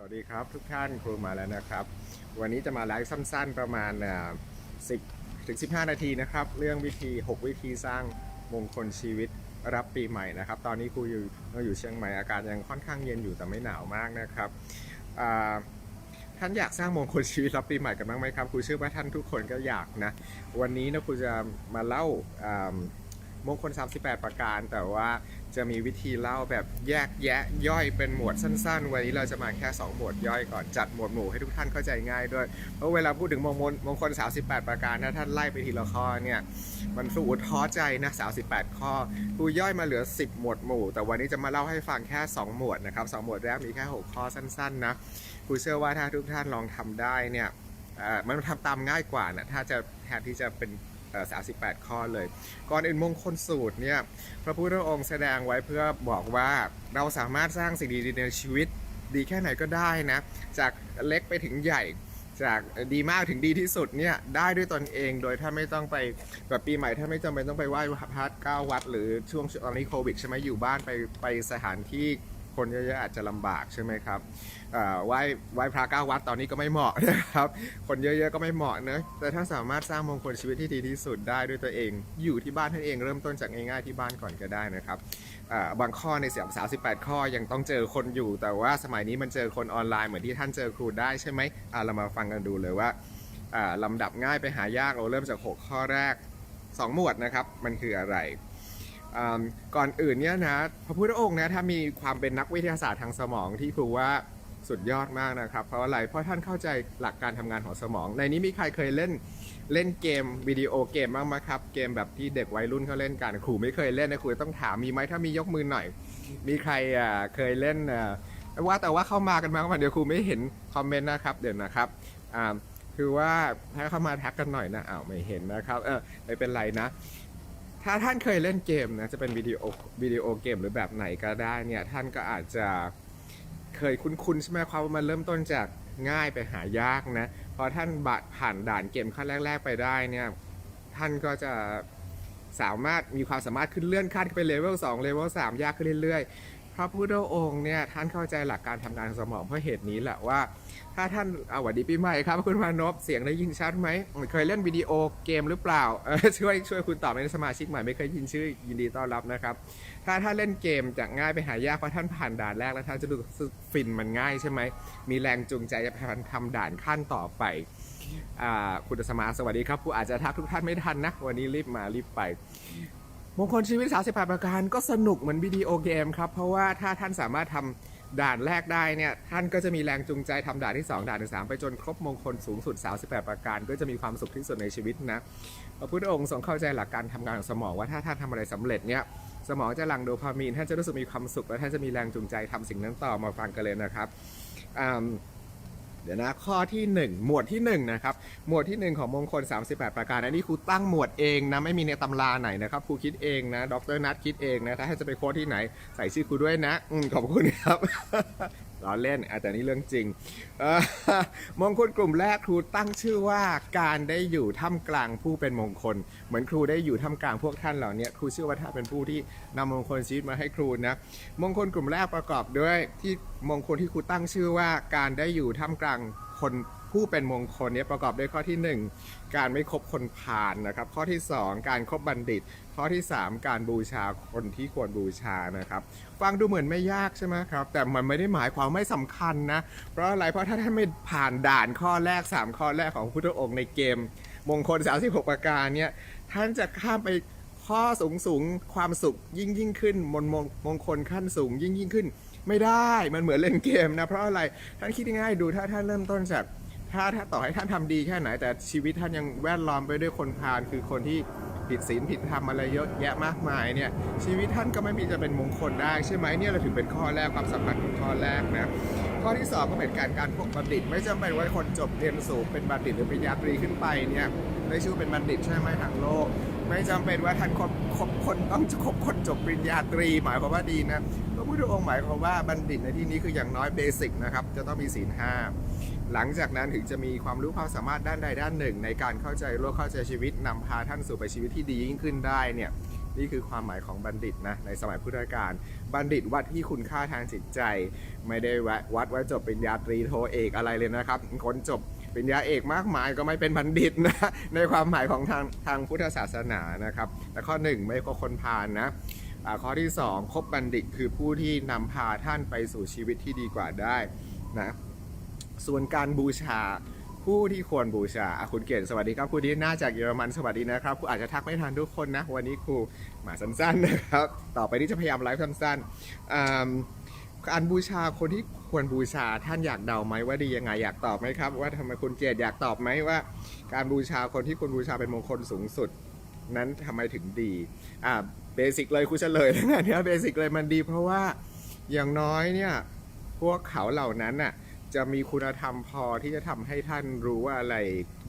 สวัสดีครับทุกท่านครูมาแล้วนะครับ วันนี้จะมาไลฟ์สั้น ๆ ประมาณ 10ถึง15 นาทีนะครับ เรื่องวิธี 6 วิธีสร้างมงคลชีวิตรับปีใหม่นะครับ ตอนนี้ครูอยู่เราอยู่เชียงใหม่อากาศยังค่อนข้างเย็นอยู่แต่ไม่หนาวมากนะครับท่านอยากสร้างมงคลชีวิตรับปีใหม่กันบ้างไหมครับครูเชื่อว่าท่านทุกคนก็อยากนะวันนี้นะครูจะมาเล่า มงคล 38 ประการ แต่ว่าจะมีวิธีเล่าแบบแยกแยะย่อยเป็นหมวดสั้น ๆ วันนี้เราจะมาแค่ 2 หมวดย่อยก่อนจัดหมวดหมู่ให้ทุกท่านเข้าใจง่ายด้วย เพราะเวลาพูดถึงมงคลมงคล 38 ประการถ้าท่านไล่ไปทีละข้อเนี่ยมันสู้ท้อใจนะ38 ข้อครูย่อยมาเหลือ 10 หมวดหมู่ แต่วันนี้จะมาเล่าให้ฟังแค่ 2 หมวดนะครับสองหมวดแรกมีแค่ 6 ข้อสั้น ๆ นะครูเชื่อว่าถ้าทุกท่านลองทำได้เนี่ยมันทำตามง่ายกว่านะถ้าจะแทนที่จะเป็น 38 ข้อเลย ก่อนอื่นมงคลสูตรเนี่ยพระพุทธองค์แสดงไว้เพื่อบอกว่าเราสามารถสร้างสิ่งดีๆในชีวิตดีแค่ไหนก็ได้นะ จากเล็กไปถึงใหญ่จากดีมากถึงดีที่สุดเนี่ยได้ด้วยตนเองโดยถ้าไม่ต้องไปแบบปีใหม่ถ้าไม่จำเป็นต้องไปไหว้พระเก้าวัด หรือช่วงตอนนี้โควิดใช่ไหมอยู่บ้านไปไปสถานที่ คนเยอะๆอาจจะลำบากใช่ไหมครับไหว้ไหว้พระเก้าวัดตอนนี้ก็ไม่เหมาะนะครับ คนเยอะๆก็ไม่เหมาะนะแต่ถ้าสามารถสร้างมงคลชีวิตที่ดีที่สุดได้ด้วยตัวเอง อยู่ที่บ้านท่านเองเริ่มต้นจากง่ายๆที่บ้านก่อนก็ได้นะครับบางข้อในเสียง38ข้อยังต้องเจอคนอยู่ แต่ว่าสมัยนี้มันเจอคนออนไลน์เหมือนที่ท่านเจอครูได้ใช่ไหมเรามาฟังกันดูเลยว่าอ่าลำดับง่ายไปหายากเราเริ่มจาก 6 ข้อแรก 2 หมวดนะครับ มันคืออะไร อ่าก่อนอื่นเนี่ยนะพระพุทธองค์นะถ้ามีความเป็นนักวิทยาศาสตร์ทางสมองที่ครูว่าสุดยอดมากนะครับ เพราะอะไรเพราะท่านเข้าใจหลักการทำงานของสมอง ในนี้มีใครเคยเล่นเล่นเกมวิดีโอเกมบ้างไหมครับเกมแบบที่เด็กวัยรุ่นเขาเล่นกันครูไม่เคยเล่นนะครูต้องถามมีไหมถ้ามียกมือหน่อย มีใครอ่าเคยเล่นอ่าว่าแต่ว่าเข้ามากันมาเดี๋ยวครูไม่เห็นคอมเมนต์นะครับเดี๋ยวนะครับอ่าคือว่าถ้าเข้ามาทักกันหน่อยนะอ้าวไม่เห็นนะครับเออไม่เป็นไรนะ ถ้าท่านเคยเล่นเกมนะจะเป็นวิดีโอวิดีโอเกมหรือแบบไหนก็ได้เนี่ยท่านก็อาจจะเคยคุ้นๆใช่ไหมคว่ามันเริ่มต้นจากง่ายไปหายากนะพอท่านบัตรผ่านด่านเกมขั้นแรก ๆ ไปได้เนี่ยท่านก็จะสามารถมีความสามารถขึ้นเลื่อนขั้นไปเลเวล2เลเวล3ยากขึ้นเรื่อยๆ ระพุทธองค์เนี่ยท่านเข้าใจหลักการทำงานของสมองเพราะเหตุนี้แหละว่า ถ้าท่านเอาวัดดีปีใหม่ครับ คุณพานพเสียงได้ยินชัดไหมเคยเล่นวิดีโอเกมหรือเปล่าช่วยช่วยคุณตอบในสมาชิกใหม่ไม่เคยยินชื่อยินดีต้อนรับนะครับ ถ้าท่านเล่นเกมจากง่ายไปหายากเพราะท่านผ่านด่านแรกแล้วท่านจะรู้สึกฟินมันง่ายใช่ไหมมีแรงจูงใจจะทำด่านขั้นต่อไปอคุณสมาสวัสดีครับผู้อาจจะทักทุกท่านไม่ทันนะ วันนี้รีบมารีบไป มงคลชีวิต38ประการก็สนุกเหมือนวิดีโอเกมครับ เพราะว่าถ้าท่านสามารถทำด่านแรกได้เนี่ยท่านก็จะมีแรงจูงใจทำด่านที่ 2 ด่านที่ 3 ไปจนครบมงคลสูงสุด 38 ประการ ก็จะมีความสุขที่สุดในชีวิตนะพระพุทธองค์ทรงเข้าใจหลักการทำงานของสมองว่าถ้าท่านทำอะไรสำเร็จเนี่ยสมองจะหลั่งโดพามีนท่านจะรู้สึกมีความสุขและท่านจะมีแรงจูงใจทำสิ่งนั้นต่อมาฟังกันเลยนะครับอ่า ดี๋ยวนะข้อที่ 1 หมวดที่1นะครับหมวดที่ 1 ของมงคล 38 ประการอันนี้ครูตั้งหมวดเองนะไม่มีในตำราไหนนะครับครูคิดเองนะดรนัทคิดเองนะถ้าให้จะไปโค้ดที่ไหนใส่ชื่อครูด้วยนะอมขอบคุณครับ ล้อเล่นแต่นี่เรื่องจริงมงคลกลุ่มแรกครูตั้งชื่อว่าการได้อยู่ท่ามกลางผู้เป็นมงคล เหมือนครูได้อยู่ท่ามกลางพวกท่านเหล่านี้ครูเชื่อว่าถ้าเป็นผู้ที่นำมงคลชีวิตมาให้ครูนะมงคลกลุ่มแรกประกอบด้วยที่มงคลที่ครูตั้งชื่อว่าการได้อยู่ท่ามกลางคนผู้เป็นมงคลเนี้ประกอบด้วยข้อที่ 1 การไม่คบคนพาลนะครับ ข้อที่ 2 การครบบัณฑิต ข้อที่ 3 การบูชาคนที่ควรบูชานะครับ ฟังดูเหมือนไม่ยากใช่ไหมครับ แต่มันไม่ได้หมายความไม่สำคัญนะ เพราะอะไรเพราะถ้าท่านไม่ผ่านด่านข้อแรก 3 ข้อแรกของพุทธองค์ในเกม มงคล 36 ประการเนี่ยท่านจะข้ามไปข้อสูงสูงความสุขยิ่งยิ่งขึ้นมนมงมงคลขั้นสูงยิ่งยิ่งขึ้น ไม่ได้มันเหมือนเล่นเกมนะ เพราะอะไรท่านคิดง่ายดูถ้าท่านเริ่มต้นจากถ้าถ้าต่อให้ท่านทำดีแค่ไหน แต่ชีวิตท่านยังแวดล้อมไปด้วยคนพาลคือคนที่ ผิดศีลผิดธรรมอะไรเยอะแยะมากมายเนี่ยชีวิตท่านก็ไม่มีจะเป็นมงคลได้ใช่ไหมเนี่ยเราถึงเป็นข้อแรกความสำคัญของข้อแรกนะข้อที่สองก็เป็นการการพวกบัณฑิต ไม่จำเป็นว่าคนจบเรียนสูงเป็นบัณฑิตหรือปริญญาตรีขึ้นไปเนี่ยได้ชื่อเป็นบัณฑิตใช่ไหมทางโลก ไม่จำเป็นว่าท่านคบคบคนต้องคบคนจบปริญญาตรี หมายความว่าดีนะพระพุทธองค์หมายความว่าบัณฑิตในที่นี้คืออย่างน้อยเบสิกนะครับจะต้องมีศีลห้า หลังจากนั้นถึงจะมีความรู้ความสามารถด้านใดด้านหนึ่ง ในการเข้าใจโลกเข้าใจชีวิตนำพาท่านสู่ไปชีวิตที่ดียิ่งขึ้นได้เนี่ยนี่คือความหมายของบัณฑิตนะในสมัยพุทธกาลบัณฑิตวัดที่คุณค่าทางจิตใจ ไม่ได้วัดวัดว่าจบเปริญาตรีโทเอกอะไรเลยนะครับ คนจบปริญญาเอกมากมายก็ไม่เป็นบัณฑิตนะในความหมายของทางทางพุทธศาสนานะครับแต่ข้อหนึ่งไม่ก็คนพาลนะข้อที่สองคบบัณฑิตคือผู้ที่นำพาท่านไปสู่ชีวิตที่ดีกว่าได้นะ ส่วนการบูชาผู้ที่ควรบูชาคุณเกศสวัสดีครับคุณดีน่าจากเยอรมันสวัสดีนะครับคุณอาจจะทักไม่ทันทุกคนนะ วันนี้ครูมาสั้นๆนะครับ ต่อไปนี้จะพยายามไลฟ์สั้นๆการบูชาคนที่ควรบูชาท่านอยากเดาไหมว่าดียังไงอยากตอบไหมครับ ว่าทำไมคุณเกศอยากตอบไหมว่า การบูชาคนที่ควรบูชาเป็นมงคลสูงสุด นั้นทำไมถึงดีอ่าเบสิกเลยครูเฉลยนะเนี่ยเบสิกเลยมันดี เพราะว่าอย่างน้อยเนี่ยพวกเขาเหล่านั้นน่ะ จะมีคุณธรรมพอที่จะทำให้ท่านรู้ว่าอะไร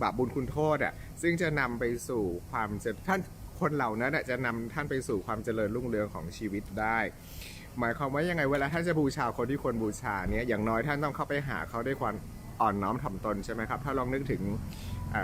บาปบุญคุณโทษอะซึ่งจะนำไปสู่ความเจท่านคนเหล่านั้นอะจะนำท่านไปสู่ความเจริญรุ่งเรืองของชีวิตได้ หมายความว่ายังไงเวลาท่านจะบูชาคนที่ควรบูชาเนี่ยอย่างน้อยท่านต้องเข้าไปหาเขาด้วยความอ่อนน้อมถ่อมตนใช่ไหมครับ ถ้าลองนึกถึง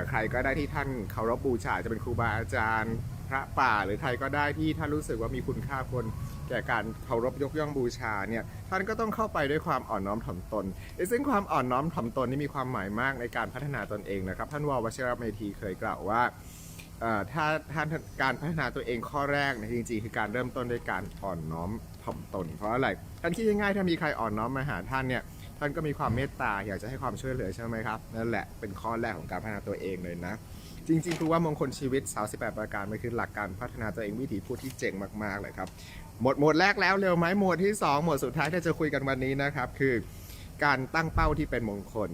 ใครก็ได้ที่ท่านเคารพบูชาจะเป็นครูบาอาจารย์ พระป่าหรือใครก็ได้ที่ท่านรู้สึกว่ามีคุณค่าควรแก่การเคารพยกย่องบูชาเนี่ยท่านก็ต้องเข้าไปด้วยความอ่อนน้อมถ่อมตนซึ่งความอ่อนน้อมถ่อมตนนี่มีความหมายมากในการพัฒนาตนเองนะครับ ท่านววชิรเมธีเคยกล่าวว่าถ้าท่านการพัฒนาตัวเองข้อแรกเนยจริงๆ คือการเริ่มต้นด้วยการอ่อนน้อมถ่อมตน เพราะอะไรท่านคิดง่ายๆถ้ามีใครอ่อนน้อมมาหาท่านเนี่ยท่านก็มีความเมตตาอยากจะให้ความช่วยเหลือใช่ไหมครับนั่นแหละเป็นข้อแรกของการพัฒนาตัวเองเลยนะ จริงๆคือว่ามงคลชีวิต 38 ประการมันคือหลักการพัฒนาตัวเองวิถีพูดที่เจ๋งมากๆเลยครับ หมดหมดแรกแล้วเร็วไหมหมดที่ 2 หมดสุดท้ายที่จะคุยกันวันนี้นะครับ คือการตั้งเป้าที่เป็นมงคล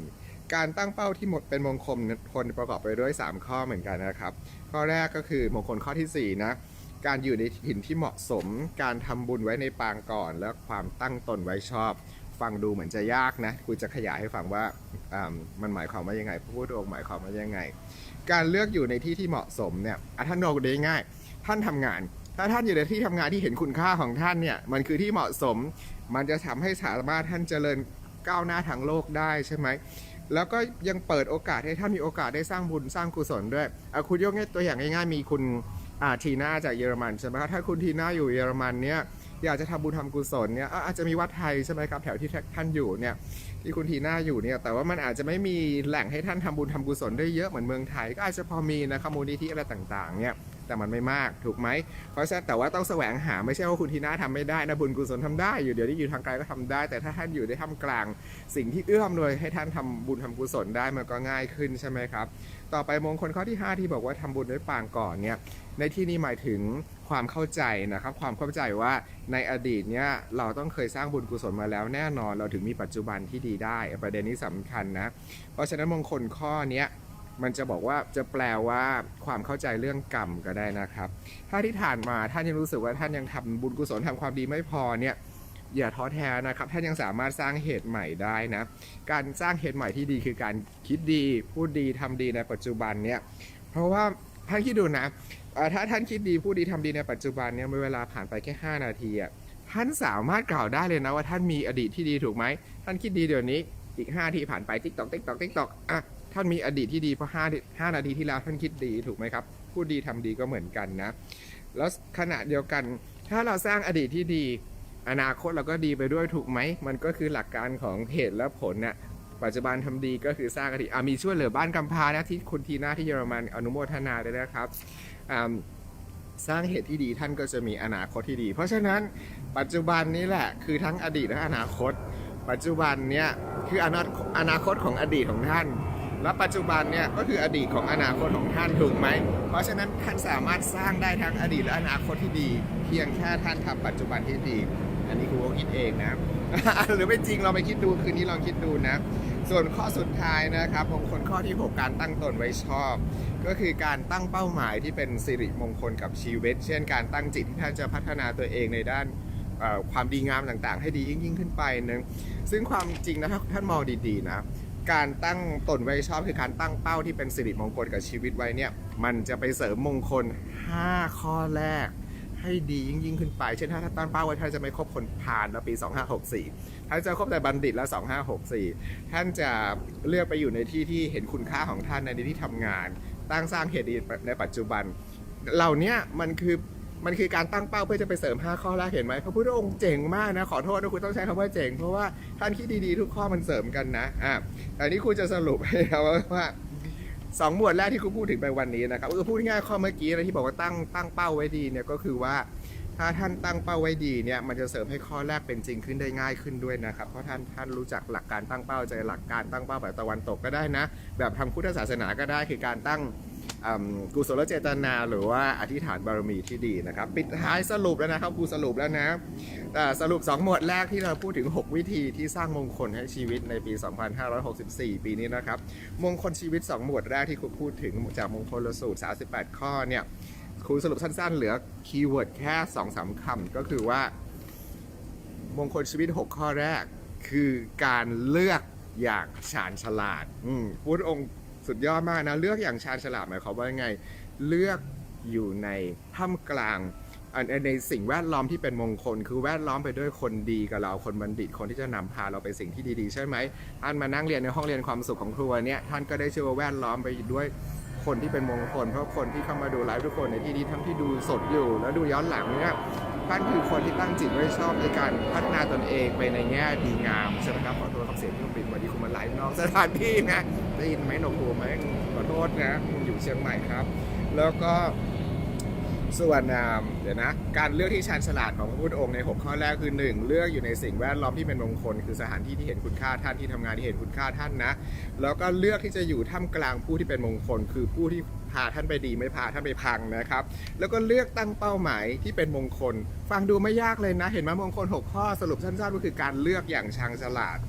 การตั้งเป้าที่หมดเป็นมงคลคนประกอบไปด้วย 3 ข้อเหมือนกันนะครับ ข้อแรกก็คือมงคลข้อทีสี่4นะการอยู่ในถิ่นที่เหมาะสม การทำบุญไว้ในปางก่อน และความตั้งตนไว้ชอบ ฟังดูเหมือนจะยากนะกูจะขยายให้ฟังว่าอ่ามันหมายความว่ายังไงพระพุทธองหมายความว่ายังไง การเลือกอยู่ในที่ที่เหมาะสมเนี่ยท่านโนได้ง่าย ท่านทำงาน ถ้าท่านอยู่ในที่ทำงานที่เห็นคุณค่าของท่านเนี่ยมันคือที่เหมาะสม มันจะทำให้สามารถท่านเจริญก้าวหน้าทางโลกได้ใช่ไหมแล้วก็ยังเปิดโอกาสให้ท่านมีโอกาสได้สร้างบุญสร้างกุศลด้วยคุณยกตัวอย่างง่ายๆมีคุณทีน่าจากเยอรมันใช่ไหมครับถ้าคุณทีน่าอยู่เยอรมันเนี่ย อยากจะทำบุญทำกุศลเนี่ยอาจจะมีวัดไทยใช่ไหมครับแถวที่ท่านอยู่เนี่ยที่คุณทีน่าอยู่เนี่ยแต่ว่ามันอาจจะไม่มีแหล่งให้ท่านทำบุญทำกุศลได้เยอะเหมือนเมืองไทย ก็อาจจะพอมีนะครับมูลนิธิอะไรต่างๆเนี่ย แต่มันไม่มากถูกไหมเพราะฉะนั้นแต่ว่าต้องแสวงหาไม่ใช่ว่าคุณทีน่าทำไม่ได้นะบุญกุศลทำได้ อยู่เดี๋ยวนี้อยู่ทางไกลก็ทำได้ แต่ถ้าท่านอยู่ในท่ามกลาง สิ่งที่เอื้อมเลยให้ท่านทำบุญทำกุศลได้มันก็ง่ายขึ้นใช่ไหมครับต่อไปมงคลข้อที่ 5 ที่บอกว่าทำบุญด้วยปางก่อนเนี่ยในที่นี้หมายถึงความเข้าใจนะครับความเข้าใจว่าในอดีตเนี่ยเราต้องเคยสร้างบุญกุศลมาแล้วแน่นอนเราถึงมีปัจจุบันที่ดีได้ ประเด็นนี้สำคัญนะ เพราะฉะนั้นมงคลข้อเนี้ย มันจะบอกว่าจะแปลว่าความเข้าใจเรื่องกรรมก็ได้นะครับ ถ้าที่ผ่านมาท่านยังรู้สึกว่าท่านยังทำบุญกุศลทำความดีไม่พอเนี่ยอย่าท้อแท้นะครับ ท่านยังสามารถสร้างเหตุใหม่ได้นะ การสร้างเหตุใหม่ที่ดีคือการคิดดีพูดดีทำดีในปัจจุบันเนี่ยเพราะว่าท่านคิดดูนะถ้าท่านคิดดีพูดดีทำดีในปัจจุบันเนี่ยเมื่อเวลาผ่านไปแค่ 5 นาทีอะท่านสามารถกล่าวได้เลยนะว่าท่านมีอดีตที่ดีถูกไหมท่านคิดดีเดี๋ยวนี้อีก5นาทีผ่านไปติ๊กตอกติ๊กตอกติ๊กตอกอะ ท่านมีอดีตที่ดีเพราะ5 5นาทีที่แล้วท่านคิดดีถูกไหมครับพูดดีทำดีก็เหมือนกันนะ แล้วขณะเดียวกัน ถ้าเราสร้างอดีตที่ดี อนาคตเราก็ดีไปด้วยถูกไหม มันก็คือหลักการของเหตุและผลน่ะปัจจุบันทำดีก็คือสร้างอดีตอะมีช่วยเหลือบ้านกำพร้านะที่คุณทีน่าที่เยอรมันอนุโมทนาเลยนะครับอ่าสร้างเหตุที่ดีท่านก็จะมีอนาคตที่ดี เพราะฉะนั้นปัจจุบันนี้แหละคือทั้งอดีตและอนาคต ปัจจุบันเนี่ยคืออนาอนาคตของอดีตของท่าน และปัจจุบันเนี่ยก็คืออดีตของอนาคตของท่านถูกไหม เพราะฉะนั้นท่านสามารถสร้างได้ทั้งอดีตและอนาคตที่ดี เพียงแค่ท่านทำปัจจุบันที่ดี อันนี้ครูก็คิดเองนะ หรือไม่จริงเราไปคิดดูคืนนี้ลองคิดดูนะ ส่วนข้อสุดท้ายนะครับมงคลข้อที่ 6 การตั้งตนไว้ชอบ ก็คือการตั้งเป้าหมายที่เป็นสิริมงคลกับชีวิต เช่น การตั้งจิตที่ท่านจะพัฒนาตัวเองในด้านความดีงามต่างๆ ให้ดียิ่งยิ่งขึ้นไปนะซึ่งความจริงนะถ้าท่านมองดีๆนะ การตั้งตนไว้ชอบคือการตั้งเป้าที่เป็นสิริมงคลกับชีวิตไว้เนี่ย มันจะไปเสริมมงคล 5 ข้อแรก ให้ดียิ่งยิ่งขึ้นไป เช่นถ้าท่านตั้งเป้าไว้ท่านจะไม่คบคนพาลแล้วปี 2564 ท่านจะคบแต่บัณฑิตแล้ว 2564 ท่านจะเลือกไปอยู่ในที่ที่เห็นคุณค่าของท่านในที่ทำงาน ตั้งสร้างเหตุดีในปัจจุบัน เหล่านี้มันคือ มันคือการตั้งเป้าเพื่อจะไปเสริม 5 ข้อแรกเห็นไหมพระพุทธองค์เจ๋งมากนะ ขอโทษนะคุณต้องใช้คำว่าเจ๋ง เพราะว่าท่านคิดดีๆทุกข้อมันเสริมกันนะอะแต่นี้คุณจะสรุปให้เราว่าสองหมวดแรกที่คุณพูดถึงไปวันนี้นะครับก็คือพูดง่ายข้อเมื่อกี้นะที่บอกว่าตั้งตั้งเป้าไว้ดีเนี่ยก็คือว่าถ้าท่านตั้งเป้าไว้ดีเนี่ยมันจะเสริมให้ข้อแรกเป็นจริงขึ้นได้ง่ายขึ้นด้วยนะครับเพราะท่านท่านรู้จักหลักการตั้งเป้าใจหลักการตั้งเป้าแบบตะวันตกก็ได้นะ แบบทางพุทธศาสนาก็ได้คือการตั้ง กุศลเจตนาหรือว่าอธิษฐานบารมีที่ดีนะครับ ปิดท้ายสรุปแล้วนะครับครูสรุปแล้วนะแต่สรุป 2 หมวดแรกที่เราพูดถึง 6 วิธีที่สร้างมงคลให้ชีวิตในปี 2564 ปีนี้นะครับ มงคลชีวิต 2 หมวดแรกที่ครูพูดถึงจากมงคลสูตร 38 ข้อเนี่ยครูสรุปสั้นๆ เหลือคีย์เวิร์ดแค่ 2-3คำก็คือว่า มงคลชีวิต 6 ข้อแรกคือการเลือกอย่างชาญฉลาดพุทธองค์ สุดยอดมากนะ เลือกอย่างชาญฉลาดหมายความว่ายังไง เลือกอยู่ในท่ามกลางในสิ่งแวดล้อมที่เป็นมงคล คือแวดล้อมไปด้วยคนดีกับเราคนบัณฑิตคนที่จะนำพาเราไปสิ่งที่ดีๆ ใช่ไหมท่านมานั่งเรียนในห้องเรียนความสุขของครูเนี่ยท่านก็ได้เชื่อว่าแวดล้อมไปด้วย คนที่เป็นมงคลเพราะคนที่เข้ามาดูไลฟ์ทุกคนในที่นี้ทั้งที่ดูสดอยู่ แล้วดูย้อนหลังเนี่ยท่านคือคนที่ตั้งจิตไว้ชอบในการพัฒนาตนเองไปในแง่ดีงามใช่ไหมครับขอโทษครับเสียงที่ปิดวันนี้คุณมาไลฟ์นอกสถานที่นะได้ยินไหมหนวกหูไหมขอโทษนะอยู่เชียงใหม่ครับ แล้วก็ ส่วนเดี๋ยวนะ การเลือกที่ชาญฉลาดของพระพุทธองค์ใน 6 ข้อแรกคือ 1 เลือกอยู่ในสิ่งแวดล้อมที่เป็นมงคล คือสถานที่ที่เห็นคุณค่าท่านที่ทำงานที่เห็นคุณค่าท่านนะ แล้วก็เลือกที่จะอยู่ท่ามกลางผู้ที่เป็นมงคล คือผู้ที่พาท่านไปดีไม่พาท่านไปพังนะครับ แล้วก็เลือกตั้งเป้าหมายที่เป็นมงคล ฟังดูไม่ยากเลยนะ เห็นไหมมงคล 6 ข้อสรุปสั้นๆก็คือการเลือกอย่างชาญฉลาด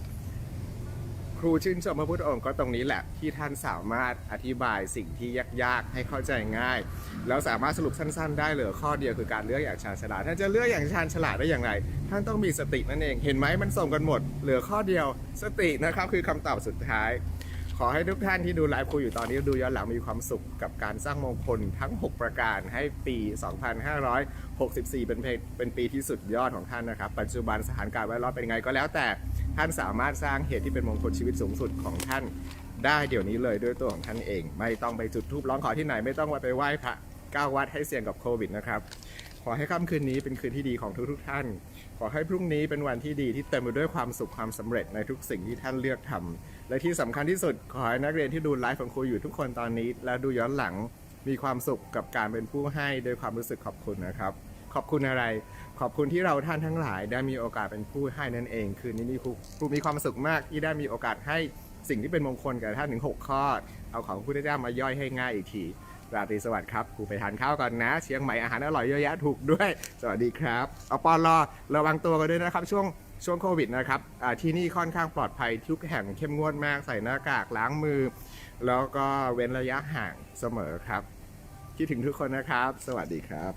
ครูชื่นชมพระพุทธองค์ก็ตรงนี้แหละที่ท่านสามารถอธิบายสิ่งที่ยากๆ ให้เข้าใจง่าย แล้วสามารถสรุปสั้น ๆ ได้เหลือข้อเดียวคือการเลือกอย่างชาญฉลาดท่านจะเลือกอย่างชาญฉลาดได้อย่างไร ท่านต้องมีสตินั่นเองเห็นไหมมันส่งกันหมด เหลือข้อเดียวสตินะครับคือคำตอบสุดท้าย ขอให้ทุกท่านที่ดูไลฟ์ครูอยู่ตอนนี้ดูย้อนหลังมีความสุขกับการสร้างมงคลทั้ง 6 ประการให้ปี 2564 เป็นเพลงเป็นปีที่สุดยอดของท่านนะครับ ปัจจุบันสถานการณ์แวดล้อมเป็นไงก็แล้วแต่ ท่านสามารถสร้างเหตุที่เป็นมงคลชีวิตสูงสุดของท่านได้เดี๋ยวนี้เลยด้วยตัวของท่านเอง ไม่ต้องไปจุดธูปร้องขอที่ไหนไม่ต้องไปไหว้พระก้าวัดให้เสี่ยงกับโควิดนะครับ ขอให้ค่ำคืนนี้เป็นคืนที่ดีของทุกๆท่าน ขอให้พรุ่งนี้เป็นวันที่ดีที่เต็มไปด้วยความสุขความสำเร็จในทุกสิ่งที่ท่านเลือกทำและที่สำคัญที่สุด ขอให้นักเรียนที่ดูไลฟ์ของครูอยู่ทุกคนตอนนี้ และดูย้อนหลังมีความสุขกับการเป็นผู้ให้ด้วยความรู้สึกขอบคุณนะครับ ขอบคุณอะไร ขอบคุณที่เราท่านทั้งหลาย ได้มีโอกาสเป็นผู้ให้นั่นเอง คืนนี้นี่ครูครูมีความสุขมากที่ได้มีโอกาสให้สิ่งที่เป็นมงคลกับท่านถึง6ข้อ เอาของพระพุทธเจ้ามาย่อยให้ง่ายอีกทีราตรีสวัสดิ์ครับครูไปทานข้าวก่อนนะ เชียงใหม่อาหารอร่อยเยอะแยะถูกด้วย สวัสดีครับเอาปอลอระวังตัวกันด้วยนะครับ ช่วงช่วงโควิดนะครับที่นี่ค่อนข้างปลอดภัยทุกแห่งเข้มงวดมากใส่หน้ากากล้างมือ แล้วก็เว้นระยะห่างเสมอครับ คิดถึงทุกคนนะครับ สวัสดีครับ